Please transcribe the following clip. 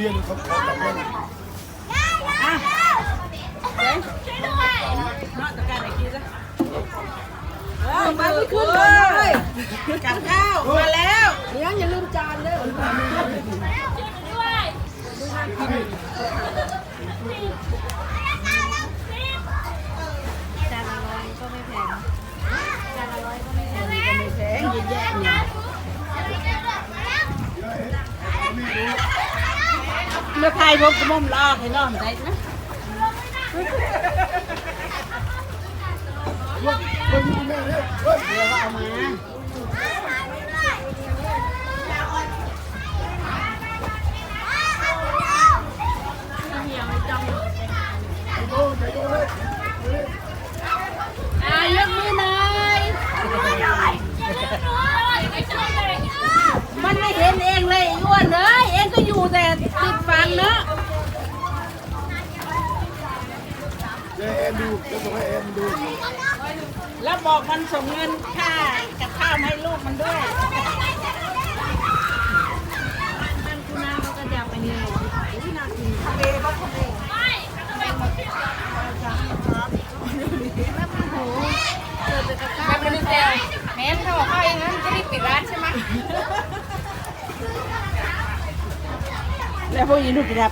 เรียนเขาเขาจับเล่นมาไม่ขึ้นเลยกับข้าวมาแล้วเลี้ยงอย่าลืมจานเด้อจานละร้อยก็ไม่แพงจานละร้อยก็ไม่แพงไม่แพงเยอะแยะเนี่ย เมื่อไทยพบกระมอมลอกให้น้องได้นะเนี่เฮ้ยเดี๋ยวเอามาอ้ใจโอ้เลยอายกมือหน่อยมันไม่เห็นเองเลยอ้วนเลย เองก็อยู่แต่ เจเอ็นดูจะส่งให้เอ็นดูแล้วบอกมันส่งเงินค่ากับข้าวให้ลูกมันด้วยมันคุณนาเขาก็จะไปเนี่ยแม่เขาบอกเขาเองนะจะรีบปิดร้านใช่ไหมแล้วพวกนี้ดูกี่ดับ